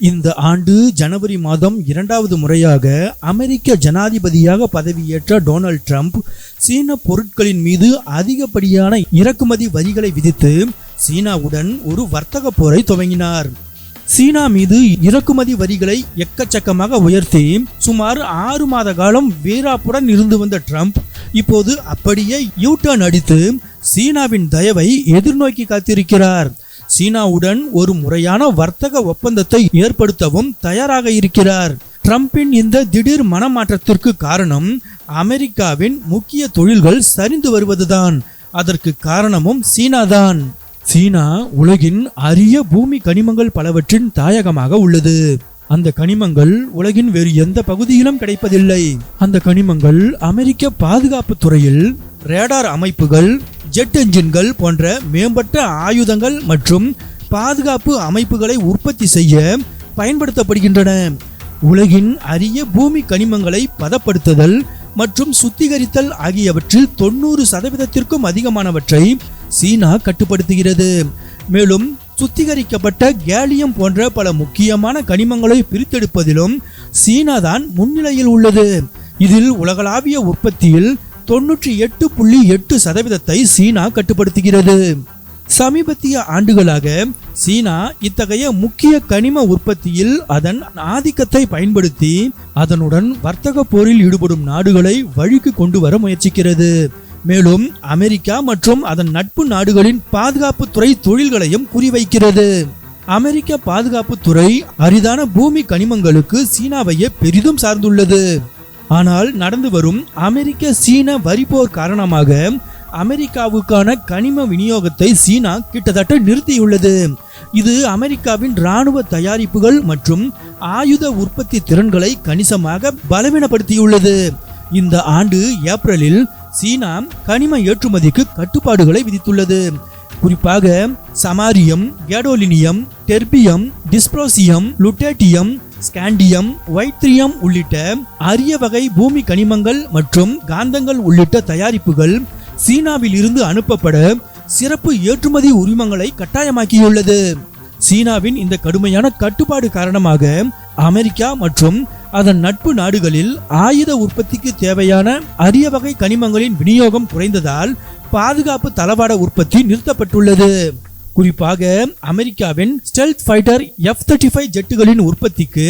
இந்த ஆண்டு ஜனவரி மாதம் இரண்டாவது முறையாக அமெரிக்க ஜனாதிபதியாக பதவியேற்ற டொனால்ட் ட்ரம்ப் சீன பொருட்களின் மீது அதிகப்படியான இறக்குமதி வரிகளை விதித்து சீனாவுடன் ஒரு வர்த்தக போரை துவங்கினார். சீனா மீது இறக்குமதி வரிகளை எக்கச்சக்கமாக உயர்த்தி சுமார் ஆறு மாத காலம் வீராப்புடன் இருந்து வந்த ட்ரம்ப் இப்போது அப்படியே யூ டர்ன் அடித்து சீனாவின் தயவை எதிர்நோக்கி காத்திருக்கிறார். சீனாவுடன் ஒரு முறையான வர்த்தக ஒப்பந்தத்தை ஏற்படுத்தவும் தயாராக இருக்கிறார். டிரம்பின் இந்த திடீர் மனமாற்றத்திற்கு காரணம் அமெரிக்காவின் முக்கிய தொழில்கள் சரிந்து வருவதுதான். அதற்கு காரணமும் சீனாதான். சீனா உலகின் அரிய பூமி கனிமங்கள் பலவற்றின் தாயகமாக உள்ளது. அந்த கனிமங்கள் உலகின் வேறு எந்த பகுதியிலும் கிடைப்பதில்லை. அந்த கனிமங்கள் அமெரிக்க பாதுகாப்பு துறையில் ரேடார் அமைப்புகள் ஜெட் என்ஜின்கள் போன்ற மேம்பட்ட ஆயுதங்கள் மற்றும் பாதுகாப்பு அமைப்புகளை உற்பத்தி செய்ய பயன்படுத்தப்படுகின்றன. உலகின் அரிய பூமி கனிமங்களை பதப்படுத்துதல் மற்றும் சுத்திகரித்தல் ஆகியவற்றில் தொண்ணூறு சதவீதத்திற்கும் அதிகமானவற்றை சீனா கட்டுப்படுத்துகிறது. மேலும் சுத்திகரிக்கப்பட்ட கேலியம் போன்ற பல முக்கியமான கனிமங்களை பிரித்தெடுப்பதிலும் சீனா தான் முன்னிலையில் உள்ளது. இதில் உலகளாவிய உற்பத்தியில் தொன்னூற்றி எட்டு புள்ளி எட்டு சதவீதத்தை சீனா கட்டுப்படுத்துகிறது. சமீபத்திய ஆண்டுகளாக சீனா இத்தகைய முக்கிய கனிம உற்பத்தியில் அதன் ஆதிக்கத்தை பயன்படுத்தி அதனுடன் வர்த்தக போரில் ஈடுபடும் நாடுகளை வழிக்கு கொண்டு வர முயற்சிக்கிறது. மேலும் அமெரிக்கா மற்றும் அதன் நட்பு நாடுகளின் பாதுகாப்புத்துறை தொழில்களையும் குறிவைக்கிறது. அமெரிக்க பாதுகாப்புத்துறை அரிதான பூமி கனிமங்களுக்கு சீனாவையே பெரிதும் சார்ந்துள்ளது. ஆனால் நடந்து வரும் அமெரிக்க சீன வரிப்போர் காரணமாக அமெரிக்காவுக்கான கனிம விநியோகத்தை சீனா கிட்டத்தட்ட நிறுத்தியுள்ளது. இது அமெரிக்காவின் இராணுவ தயாரிப்புகள் மற்றும் ஆயுத உற்பத்தி திறன்களை கணிசமாக பலவீனப்படுத்தியுள்ளது. இந்த ஆண்டு ஏப்ரலில் சீனா கனிம ஏற்றுமதிக்கு கட்டுப்பாடுகளை விதித்துள்ளது. குறிப்பாக samarium gadolinium terbium dysprosium lutetium scandium yttrium உள்ளிட்ட அரிய வகை பூமி கனிமங்கள் மற்றும் காந்தங்கள் உள்ளிட்ட தயாரிப்புகள் சீனாவில் இருந்து அனுப்பப்பட சிறப்பு ஏற்றுமதி உரிமங்களை கட்டாயமாக்கியுள்ளது. சீனாவின் இந்த கடுமையான கட்டுப்பாடு காரணமாக அமெரிக்கா மற்றும் அதன் நட்பு நாடுகளில் ஆயுத உற்பத்திக்கு தேவையான அரிய வகை கனிமங்களின் விநியோகம் குறைந்ததால் பாதுகாப்பு தளவாட உற்பத்தி நிறுத்தப்பட்டுள்ளது. குறிப்பாக அமெரிக்காவின் stealth fighter F thirty five ஜெட்டுகளின் உற்பத்திக்கு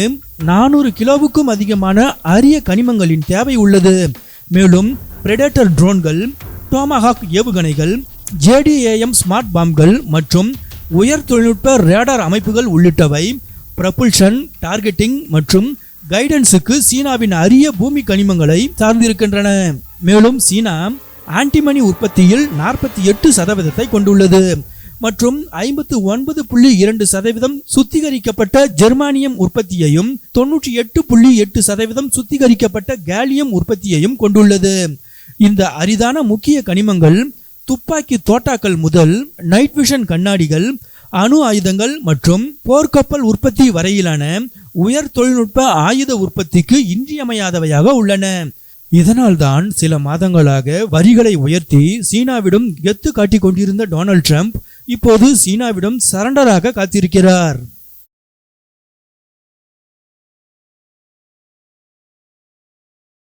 நானூறு கிலோவுக்கும் அதிகமான அரிய கனிமங்களின் தேவை உள்ளது. மேலும் பிரெடேட்டர் ட்ரோன்கள் டோமஹாக் ஏவுகணைகள் ஜேடிஏஎம் ஸ்மார்ட் பாம்கள் மற்றும் உயர் தொழில்நுட்ப ரேடார் அமைப்புகள் உள்ளிட்டவை ப்ரப்புல்ஷன் டார்கெட்டிங் மற்றும் கைடன்ஸுக்கு சீனாவின் அரிய பூமி கனிமங்களை சார்ந்திருக்கின்றன. மேலும் சீனா ஆன்டிமனி உற்பத்தியில் நாற்பத்தி எட்டு சதவீதத்தை கொண்டுள்ளது. மற்றும் ஐம்பத்து ஒன்பது புள்ளி இரண்டு சதவீதம் சுத்திகரிக்கப்பட்ட ஜெர்மானியம் உற்பத்தியையும் தொன்னூற்றி எட்டு புள்ளி எட்டு சதவீதம் சுத்திகரிக்கப்பட்ட கேலியம் உற்பத்தியையும் கொண்டுள்ளது. இந்த அரிதான முக்கிய கனிமங்கள் துப்பாக்கி தோட்டாக்கள் முதல் நைட் விஷன் கண்ணாடிகள் அணு ஆயுதங்கள் மற்றும் போர்க்கப்பல் உற்பத்தி வரையிலான உயர் தொழில்நுட்ப ஆயுத உற்பத்திக்கு இன்றியமையாதவையாக உள்ளன. இதனால்தான் சில மாதங்களாக வரிகளை உயர்த்தி சீனாவிடம் கெத்து காட்டிக் கொண்டிருந்த டொனால்ட் ட்ரம்ப் இப்போது சீனாவிடம் சரண்டராக காத்திருக்கிறார்.